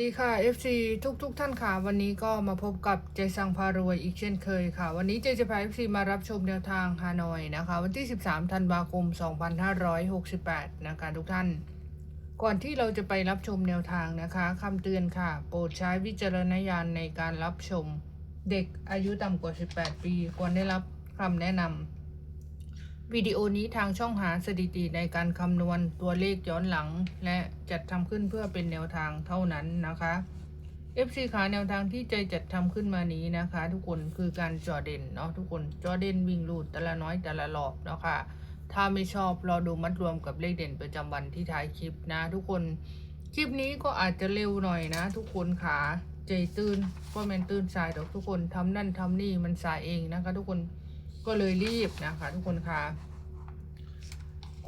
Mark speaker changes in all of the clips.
Speaker 1: ดีค่ะ FC ทุกทุกท่านค่ะ วันนี้ก็มาพบกับเจสังพารวยอีกเช่นเคยค่ะ วันนี้เจจะพา FC มารับชมแนวทางฮานอยนะคะ วันที่ 13 ธันวาคม 2568 นะคะทุกท่าน ก่อนที่เราจะไปรับชมแนวทางนะคะคำเตือนค่ะ โปรดใช้วิจารณญาณในการรับชมเด็กอายุต่ำกว่า 18 ปี ควรได้รับคำแนะนำ วิดีโอนี้ทางช่องหาสถิติในการคำนวณตัวเลขย้อนหลัง และจัดทำขึ้นเพื่อเป็นแนวทางเท่านั้นนะคะ FC ขาแนวทางที่ใจจัดทำขึ้นมานี้นะคะ ทุกคนคือการจอเด่นเนาะทุกคนจอเด่นวิ่งลูดแต่ละน้อยแต่ละรอบเนาะค่ะถ้าไม่ชอบรอดูมัดรวมกับเลขเด่นประจำวันที่ท้ายคลิปนะ ทุกคนคลิปนี้ก็อาจจะเร็วหน่อยนะ ทุกคนขาใจตื่นก็แมนตื่นสายดอกทุกคนทำนั่นทำนี่มันสายเองนะคะ ทุกคน ก็เลยรีบนะคะ ทุกคนค่ะ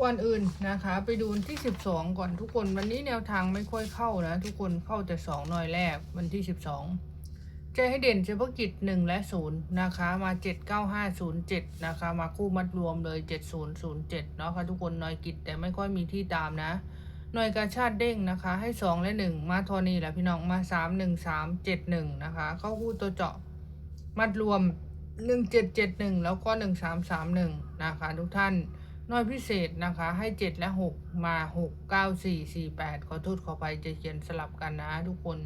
Speaker 1: ก่อนอื่นนะคะ ไปดูวันที่ 12 ก่อนทุกคนวันนี้แนวทางไม่ค่อยเข้านะ ทุกคนเข้าแต่ 2 หน่อยแรกวันที่ 12จะให้เด่นเฉพาะกิจ 1 และ 0 นะคะ มา 79507 นะคะ มาคู่มัดรวมเลย 7007 เนาะค่ะทุกคนหน่อยกิจแต่ไม่ค่อยมีที่ตามนะหน่วยกาชาติเด้งนะคะ ให้ 2 และ 1 มาทอนี่แหละพี่น้องมา 3 1 3 7 1 นะคะ เข้าคู่ตัวเจาะมัดรวม 1771 แล้วก็ 1331 นะคะ ทุกท่านน้อยพิเศษนะคะ ให้ 7 และ 6 มา 6 9 4 4 8 ขอโทษขอไปจะเขียนสลับกันนะทุกคน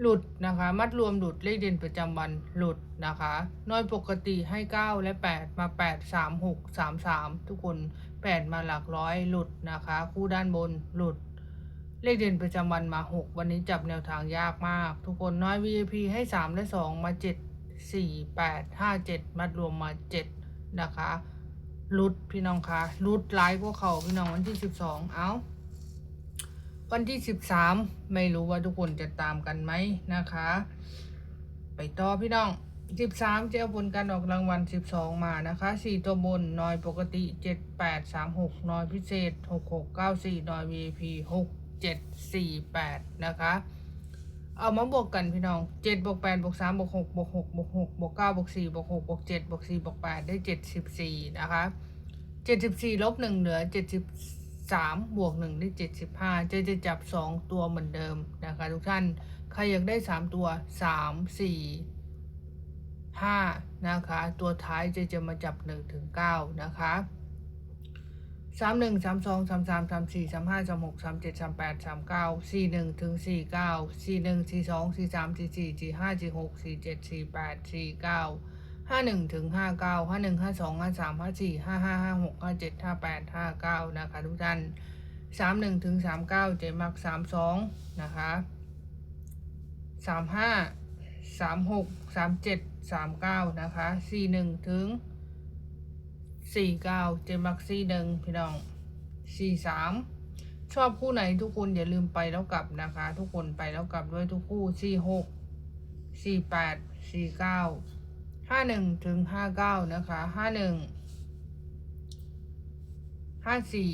Speaker 1: หลุดนะคะ มัดรวมหลุดเลขเด่นประจำวันหลุดนะคะ น้อยปกติให้ 9 และ 8 มา 8 3 6 3 3 ทุกคน 8 มาหลักร้อยหลุดนะคะ คู่ด้านบนหลุดเลขเด่นประจำวันมา 6 วันนี้จับแนวทางยากมาก ทุกคนน้อย VIP ให้ 3 และ 2 มา 7 4 8 5 7 มัดรวมมา7นะคะรุดพี่น้องคะรุดไลฟ์พวกเขาพี่น้องวันที่ 12 เอาวันที่ 13 ไม่รู้ว่าทุกคนจะตามกันไหมนะคะ ไปต่อพี่น้อง 13 เจ้าผลการออกรางวัล 12 มานะคะ 4 ตัวบนนอยปกติ 7 8 3 6นอยพิเศษ 6 6 9 4นอย VIP 6 7 4 8 นะคะ เอามาบวกกันพี่น้องเจ็ดบวกแปดบวกสามบวกหกบวกหกบวกหกบวกเก้าบวกสี่บวกหกบวกเจ็ดบวกสี่บวกแปดได้เจ็ดสิบสี่นะคะเจ็ดสิบสี่ลบหนึ่งเหลือเจ็ดสิบสามบวกหนึ่งได้เจ็ดสิบห้าจะจะจับสองตัวเหมือนเดิมนะคะทุกท่าน ใครอยากได้สามตัวสามสี่ห้านะคะ ตัวท้ายจะจะมาจับหนึ่งถึงเก้านะคะ สามหนึ่งสามสองสามสามสามสี่สามห้าสามหกสามเจ็ดสามแปดสามเก้าสี่หนึ่งถึงสี่เก้าสี่หนึ่งสี่สองสี่สามสี่สี่สี่ห้าสี่หกสี่เจ็ดสี่แปดสี่เก้าห้าหนึ่งถึงห้าเก้าห้าหนึ่งห้าสองห้าสามห้าสี่ห้าห้าห้าหกห้าเจ็ดห้าแปดห้าเก้านะคะทุกท่านสามหนึ่งถึงสามเก้าเจมักสามสองนะคะสามห้าสามหกสามเจ็ดสามเก้านะคะสี่หนึ่งถึง สี่เก้าเจมักซี่หนึ่งพี่น้องสี่สามชอบคู่ไหนทุกคนอย่าลืมไปแล้วกลับนะคะ ทุกคนไปแล้วกลับด้วยทุกคู่สี่หกสี่แปดสี่เก้าห้าหนึ่งถึงห้าเก้านะคะห้าหนึ่งห้าสี่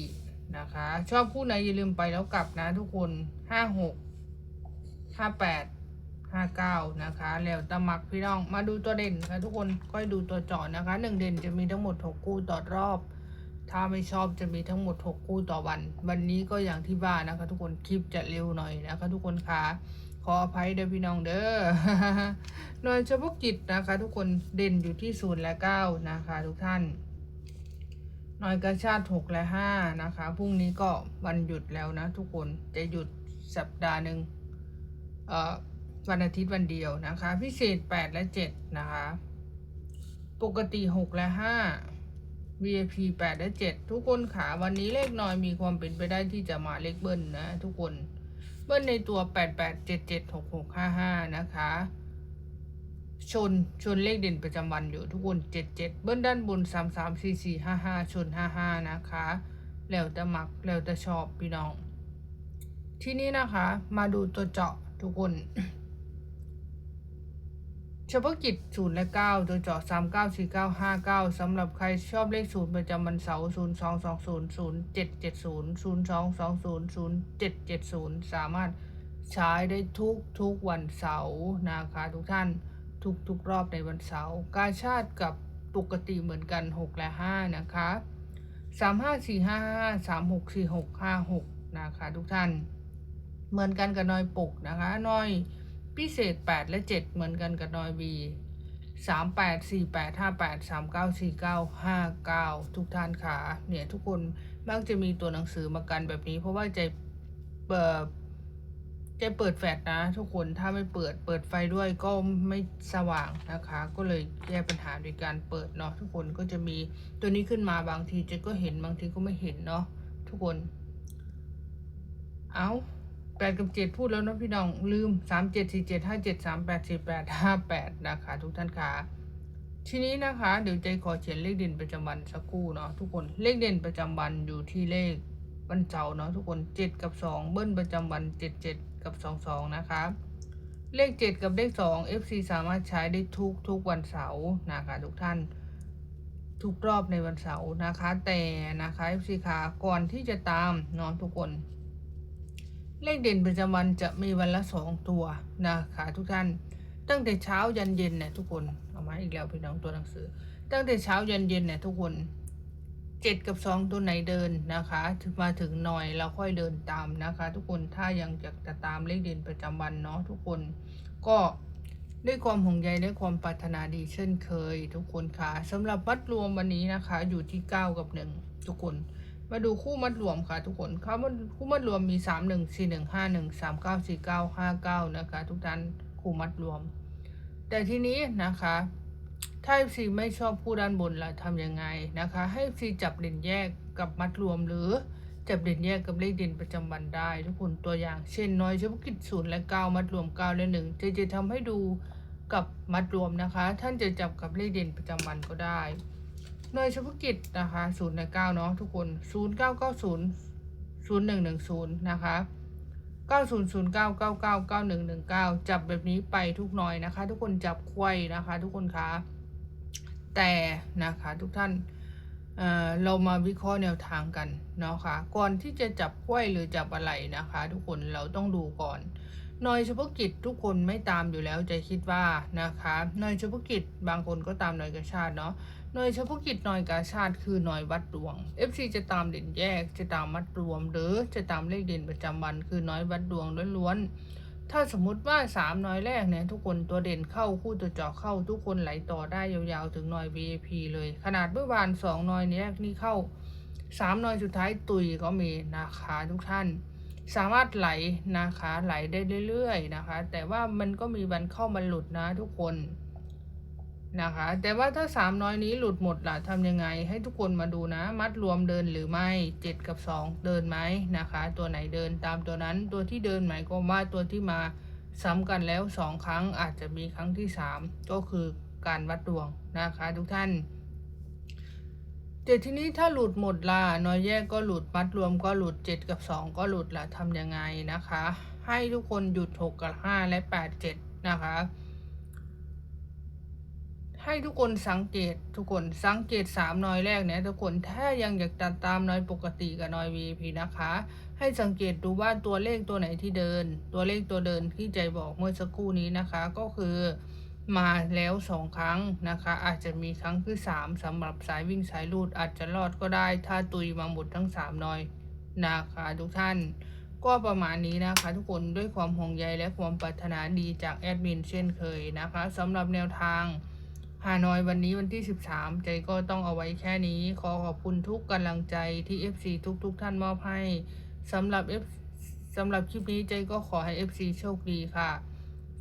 Speaker 1: นะคะ ชอบคู่ไหนอย่าลืมไปแล้วกลับนะทุกคนห้าหกห้าแปด ห้าเก้านะคะ แล้วตะมักพี่น้องมาดูตัวเด่นค่ะทุกคนค่อยดูตัวเจาะนะคะหนึ่งเด่นจะมีทั้งหมดหกคู่ต่อรอบ ถ้าไม่ชอบจะมีทั้งหมดหกคู่ต่อวัน วันนี้ก็อย่างที่ว่านะคะ ทุกคนคลิปจะเร็วหน่อยนะคะ ทุกคนคะขออภัยเด้อพี่น้องเด้อหน่วยเฉพาะกิจนะคะ ทุกคนเด่นอยู่ที่ศูนย์และเก้านะคะ ทุกท่านหน่วยกระชาติหกและห้านะคะพรุ่งนี้ก็วันหยุดแล้วนะ ทุกคนจะหยุดสัปดาห์หนึ่งเอ่อ วันอาทิตย์วันเดียวนะคะ พิเศษแปดและเจ็ดนะคะ ปกติหกและห้า VIP แปดและเจ็ดทุกคนขาวันนี้เลขน้อยมีความเป็นไปได้ที่จะมาเลขเบิ้ลนะ ทุกคน เบิ้ลในตัวแปดแปดเจ็ดเจ็ดหกหกห้าห้านะคะ ชนชนเลขเด่นประจำวันอยู่ทุกคนเจ็ดเจ็ดเบิ้ลด้านบนสามสามสี่สี่ห้าห้าชนห้าห้านะคะ แล้วแต่มักแล้วแต่ชอบพี่น้อง ที่นี้นะคะ มาดูตัวเจาะทุกคน เฉพาะกิจศูนย์และเก้าตัวเจาะสามเก้าสี่เก้าห้าเก้าสำหรับใครชอบเลขศูนย์ประจำวันเสาร์ศูนย์สองสองศูนย์ศูนย์เจ็ดเจ็ดศูนย์ศูนย์สองสองศูนย์ศูนย์เจ็ดเจ็ดศูนย์สามารถใช้ได้ทุกทุกวันเสาร์นะคะทุกท่านทุกทุกรอบในวันเสาร์กาชาติกับปกติเหมือนกันหกและห้านะคะสามห้าสี่ห้าห้าสามหกสี่หกห้าหกนะคะทุกท่าน เหมือนกันกับนอยปกนะคะนอย พิเศษ 8 และ 7 เหมือนกันกับนอยบีสามแปดสี่แปดห้าแปดสามเก้าสี่เก้าห้าเก้าทุกท่านขาเนี่ยทุกคนมักจะมีตัวหนังสือมากันแบบนี้ เพราะว่าใจเปิดใจเปิดแฟดนะ ทุกคนถ้าไม่เปิดเปิดไฟด้วยก็ไม่สว่างนะคะ ก็เลยแก้ปัญหาโดยการเปิดเนาะทุกคนก็จะมีตัวนี้ขึ้นมาบางทีจะก็เห็นบางทีก็ไม่เห็นเนาะทุกคน เอา้า แปดกับเจ็ดพูดแล้วนะพี่น้องลืมสามเจ็ดสี่เจ็ดห้าเจ็ดสามแปดสี่แปดห้าแปดนะคะทุกท่านคะทีนี้นะคะ เดี๋ยวใจขอเขียนเลขเด่นประจำวันสักครู่เนาะทุกคนเลขเด่นประจำวันอยู่ที่เลขวันเสาร์เนาะทุกคนเจ็ดกับสองเบิ้ลประจำวันเจ็ดเจ็ดกับสองสองนะคะเลขเจ็ดกับเลขสอง FC สามารถใช้ได้ทุกทุกวันเสาร์นะคะทุกท่านทุกรอบในวันเสาร์นะคะ แต่นะคะ FC ค่ะก่อนที่จะตามนอนทุกคน เลขเด่นประจำวันจะมีวันละสองตัวนะคะทุกท่าน ตั้งแต่เช้ายันเย็นเนี่ยทุกคนเอามาอีกแล้วพี่น้องตัวหนังสือ ตั้งแต่เช้ายันเย็นเนี่ยทุกคนเจ็ดกับสองตัวไหนเดินนะคะมาถึงหน่อยเราค่อยเดินตามนะคะ ทุกคนถ้ายังอยากจะตามเลขเด่นประจำวันเนาะทุกคนก็ด้วยความห่วงใยและความปรารถนาดีเช่นเคย ทุกคนค่ะสำหรับวัดรวมวันนี้นะคะ อยู่ที่เก้ากับหนึ่งทุกคน มาดูคู่มัดรวมค่ะทุกคนค่ะมันคู่มัดรวมมี 3 1 4 1 5 1 3 9 4 9 5 9 นะคะ ทุกท่านคู่มัดรวม แต่ทีนี้นะคะ ถ้า FC ไม่ชอบคู่ด้านบนล่ะทำยังไงนะคะ ให้ FC จับเด่นแยกกับมัดรวมหรือจับเด่นแยกกับเลขเด่นประจำวันได้ ทุกคนตัวอย่างเช่นน้อยเฉพาะกิจศูนย์และ 9 มัดรวม 9 และ1จะจะทำให้ดูกับมัดรวมนะคะ ท่านจะจับกับเลขเด่นประจำวันก็ได้ หน่วยเฉพาะกิจนะคะศูนย์ในเก้าเนาะทุกคนศูนย์เก้าเก้าศูนย์ศูนย์หนึ่งหนึ่งศูนย์นะคะเก้าศูนย์ศูนย์เก้าเก้าเก้าเก้าหนึ่งหนึ่งเก้าจับแบบนี้ไปทุกหน่อยนะคะ ทุกคนจับควยนะคะ ทุกคนคะแต่นะคะทุกท่านเเรามาวิเคราะห์แนวทางกันเนาะค่ะก่อนที่จะจับควยหรือจับอะไรนะคะ ทุกคนเราต้องดูก่อน น่วยเฉพาะกิจทุกคนไม่ตามอยู่แล้วใจคิดว่านะคะหน่วยเฉพาะกิจบางคนก็ตามหน่วยกระชาติเนาะหน่วยเฉพาะกิจหน่วยกาชาติคือหน่วยวัดดวง FC จะตามเด่นแยกจะตามมัดรวม หรือจะตามเลขเด่นประจำวันคือน้อยวัดดวงล้วนๆถ้าสมมุติว่า3น้อยแรกเนี่ยทุกคนตัวเด่นเข้าคู่ตัวเจาะเข้าทุกคนไหลต่อได้ยาวๆถึงหน่วย VIP เลย ขนาดเมื่อวาน2น้อยแรกนี่เข้า3น้อยสุดท้ายตุยก็มีนะคะทุกท่าน สามารถไหลนะคะ ไหลได้เรื่อยๆนะคะ แต่ว่ามันก็มีวันเข้ามาหลุดนะทุกคนนะคะ แต่ว่าถ้าสามน้อยนี้หลุดหมดล่ะทำยังไง ให้ทุกคนมาดูนะ มัดรวมเดินหรือไม่เจ็ดกับสองเดินไหมนะคะ ตัวไหนเดินตามตัวนั้น ตัวที่เดินหมายความว่าตัวที่มาซ้ำกันแล้วสองครั้งอาจจะมีครั้งที่สามก็คือการวัดดวงนะคะ ทุกท่าน แต่ทีนี้ถ้าหลุดหมดล่ะน้อยแยกก็หลุดมัดรวมก็หลุดเจ็ดกับสองก็หลุดล่ะทำยังไงนะคะ ให้ทุกคนหยุดหกกับห้าและแปดเจ็ดนะคะ ให้ทุกคนสังเกตทุกคนสังเกตสามนอยแรกเนี่ยทุกคนถ้ายังอยากตัดตามนอยปกติกับนอย VIP นะคะ ให้สังเกตดูว่าตัวเลขตัวไหนที่เดิน ตัวเลขตัวเดินที่ใจบอกเมื่อสักครู่นี้นะคะ ก็คือ มาแล้วสองครั้งนะคะ อาจจะมีครั้งที่สามสำหรับสายวิ่งสายลูดอาจจะรอดก็ได้ ถ้าตุยมาหมดทั้งสามนอยนะคะทุกท่าน ก็ประมาณนี้นะคะ ทุกคนด้วยความห่วงใยและความปรารถนาดีจากแอดมินเช่นเคยนะคะสำหรับแนวทางฮานอยวันนี้วันที่ 13 ใจก็ต้องเอาไว้แค่นี้ ขอขอบคุณทุกกำลังใจที่ FC ทุกๆทท่านมอบให้สำหรับ F สำหรับคลิปนี้ใจก็ขอให้ FC โชคดีค่ะ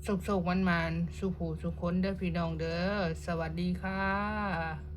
Speaker 1: สุขๆมันๆสุขหูสุขคนเด้อพี่น้องเด้อ สวัสดีค่ะ